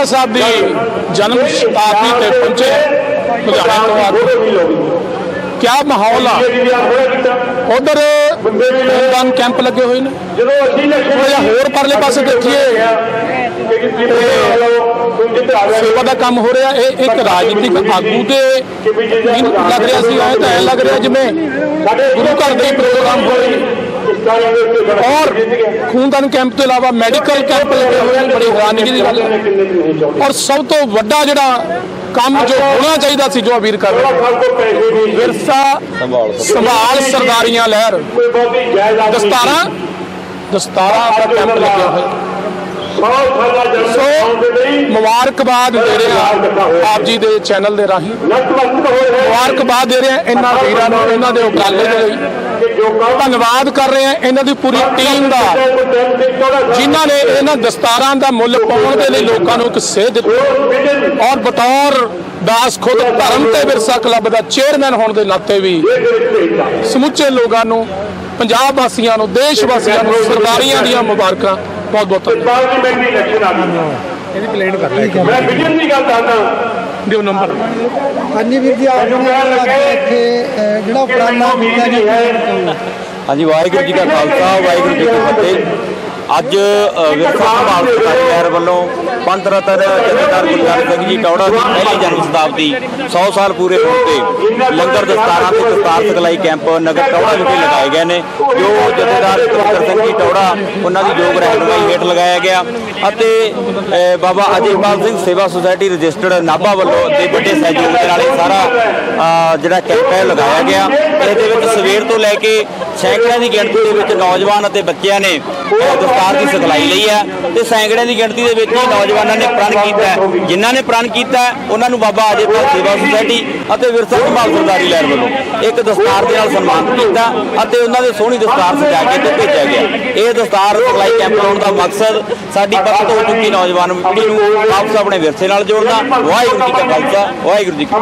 ਟੋੜਾ ਸਾਹਿਬ ਦੀ ਜਨਮ ਸ਼ਤਾਬਦੀ ਤੇ ਪਹੁੰਚੇ ਲੁਧਿਆਣਾ ਤੋਂ ਆ ਕਿਆ ਮਾਹੌਲ ਆ? ਉਧਰ ਖੂਨਦਾਨ ਕੈਂਪ ਲੱਗੇ ਹੋਏ ਨੇ। ਜਦੋਂ ਅਸੀਂ ਥੋੜਾ ਹੋਰ ਪਰਲੇ ਪਾਸੇ ਦੇਖੀਏ। ਸੇਵਾ ਦਾ ਕੰਮ ਹੋ ਰਿਹਾ। ਇਹ ਇੱਕ ਰਾਜਨੀਤਿਕ ਆਗੂ ਦੇ ਲੱਗ ਰਿਹਾ ਸੀ ਐ ਤਾਂ ਲੱਗ ਰਿਹਾ ਜਿਵੇਂ ਗੁਰੂ ਘਰ ਦੇ ਪ੍ਰੋਗਰਾਮ ਹੋ ਰਹੇ ਨੇ। ਔਰ ਖੂਨਦਾਨ ਕੈਂਪ ਤੋਂ ਇਲਾਵਾ ਮੈਡੀਕਲ ਕੈਂਪ ਲੱਗੇ ਹੋਏ ਨੇ ਬੜੀ ਹੈਰਾਨਗੀ ਦੀ ਗੱਲ ਹੈ। ਔਰ ਸਭ ਤੋਂ ਵੱਡਾ ਜਿਹੜਾ ਕੰਮ ਜੋ ਹੋਣਾ ਚਾਹੀਦਾ ਸੀ, ਜੋ ਅਵੀਰ ਕਰ ਰਿਹਾ ਵਿਰਸਾ ਸੰਭਾਲ ਸਰਦਾਰੀਆਂ ਲਹਿਰ। ਦਸਤਾਰਾਂ ਦਸਤਾਰਾਂ ਦਾ ਕੈਂਪ ਲੱਗਿਆ ਹੋਇਆ। ਸੋ, ਮੁਬਾਰਕਬਾਦ ਦੇ ਰਿਹਾ ਆਪ ਜੀ ਦੇ ਚੈਨਲ ਦੇ ਰਾਹੀਂ। ਮੁਬਾਰਕਬਾਦ ਦੇ ਰਿਹਾ ਇਹਨਾਂ ਵੀਰਾਂ ਨੂੰ, ਇਹਨਾਂ ਦੇ ਉਪਰਾਲੇ ਦੇ ਲਈ। ਧੰਨਵਾਦ ਕਰ ਰਹੇ ਹਾਂ ਇਹਨਾਂ ਦੀ ਪੂਰੀ ਟੀਮ ਦਾ। ਜਿਨ੍ਹਾਂ ਨੇ ਇਹਨਾਂ ਦਸਤਾਰਾਂ ਦਾ ਮੁੱਲ ਪਾਉਣ ਦੇ ਲਈ ਲੋਕਾਂ ਨੂੰ ਇੱਕ ਸੇਧ ਦਿੱਤੀ। ਔਰ ਬਤੌਰ ਦਾਸ ਖੁਦ ਧਰਮ ਤੇ ਵਿਰਸਾ ਕਲੱਬ ਦਾ ਚੇਅਰਮੈਨ ਹੋਣ ਦੇ ਨਾਤੇ ਵੀ ਸਮੁੱਚੇ ਲੋਕਾਂ ਨੂੰ ਪੰਜਾਬ ਵਾਸੀਆਂ ਨੂੰ ਦੇਸ਼ ਵਾਸੀਆਂ ਨੂੰ ਸਰਦਾਰੀਆਂ ਦੀਆਂ ਮੁਬਾਰਕਾਂ। ਬਹੁਤ ਬਹੁਤ ਧੰਨਵਾਦ। ਇਹਦੀ ਪਲੇਨ ਕਰ ਮੈਂ ਵਿਜਨ ਦੀ ਗੱਲ ਦੱਸਦਾ ਦਿਓ ਨੰਬਰ ਹਾਂਜੀ ਵੀਰ ਜੀ ਆਪ ਨੂੰ ਇੱਥੇ ਜਿਹੜਾ ਉਪਰਾਲਾ ਕੀਤਾ ਜੀ। ਹਾਂਜੀ ਵਾਹਿਗੁਰੂ ਜੀ ਕਾ ਖਾਲਸਾ ਵਾਹਿਗੁਰੂ ਜੀ ਕੀ ਫਤਿਹ। ਅੱਜ ਅ, ਵਿਰਸਾ ਸੰਭਾਲ ਸਰਕਾਰੀ ਲਹਿਰ ਵੱਲੋਂ ਪੰਥ ਰਤਨ ਜਥੇਦਾਰ ਗੁਰਜਾਨ ਸਿੰਘ ਜੀ ਟੌੜਾ ਦੀ ਪਹਿਲੀ ਜਨਮ ਸ਼ਤਾਬਦੀ 100 ਸਾਲ ਪੂਰੇ ਹੋਣ ਤੇ ਲੰਗਰ ਦਸਤਾਰਾਂ ਤੇ ਦਸਤਾਰ ਸਿਖਲਾਈ ਕੈਂਪ ਨਗਰ ਟੌੜਾ ਵਿਖੇ ਲਗਾਏ ਗਏ ਨੇ ਜੋ ਜਥੇਦਾਰ ਗੁਰਜਿੰਦਰ ਸਿੰਘ ਜੀ ਟੌੜਾ ਉਹਨਾਂ ਦੀ ਯੋਗ ਰਹਿਨੁਮਾਈ ਹੇਠ ਲਗਾਇਆ ਗਿਆ ਅਤੇ ਬਾਬਾ ਅਜੇਪਾਲ ਸਿੰਘ ਸੇਵਾ ਸੁਸਾਇਟੀ ਰਜਿਸਟਰਡ ਨਾਭਾ ਵੱਲੋਂ ਦੇ ਵੱਡੇ ਸਹਿਯੋਗ ਦੇ ਜਿਹੜਾ ਕੈਂਪ ਹੈ ਲਗਾਇਆ ਗਿਆ, ਇਹਦੇ ਵਿੱਚ ਸਵੇਰ ਤੋਂ ਲੈ ਕੇ ਸੈਂਕੜਿਆਂ ਦੀ ਗਿਣਤੀ ਦੇ ਵਿੱਚ ਨੌਜਵਾਨ ਅਤੇ ਬੱਚਿਆਂ ਨੇ ਦਸਤਾਰ ਦੀ ਸਿਖਲਾਈ ਲਈ ਹੈ। ਤੇ ਸੈਂਕੜਿਆਂ ਦੀ ਗਿਣਤੀ ਦੇ ਵਿੱਚ ਹੀ ਨੌਜਵਾਨਾਂ ਨੇ ਪ੍ਰਣ ਕੀਤਾ ਜਿਨ੍ਹਾਂ ਨੇ ਪ੍ਰਣ ਕੀਤਾ ਉਹਨਾਂ ਨੂੰ ਬਾਬਾ ਅਜੇਪਾਲ ਸੇਵਾ ਸੁਸਾਇਟੀ ਅਤੇ ਵਿਰਸਾ ਸੰਭਾਲ ਸਰਦਾਰੀ ਲਹਿਰ ਵੱਲੋਂ ਇੱਕ ਦਸਤਾਰ ਦੇ ਨਾਲ ਸਨਮਾਨਿਤ ਕੀਤਾ ਅਤੇ ਉਹਨਾਂ ਦੇ ਸੋਹਣੀ ਦਸਤਾਰ ਸਜਾ ਕੇ ਤੇ ਭੇਜਿਆ ਗਿਆ। ਇਹ ਦਸਤਾਰ ਸਿਖਲਾਈ ਕੈਂਪ ਲਾਉਣ ਦਾ ਮਕਸਦ ਸਾਡੀ ਪੱਤ ਹੋ ਚੁੱਕੀ ਨੌਜਵਾਨ ਪੀੜ੍ਹੀ ਨੂੰ ਆਪਸ ਆਪਣੇ ਵਿਰਸੇ ਨਾਲ ਜੋੜਨਾ। ਵਾਹਿਗੁਰੂ ਜੀ ਕਾ ਖਾਲਸਾ, ਵਾਹਿਗੁਰੂ ਜੀ ਕੀ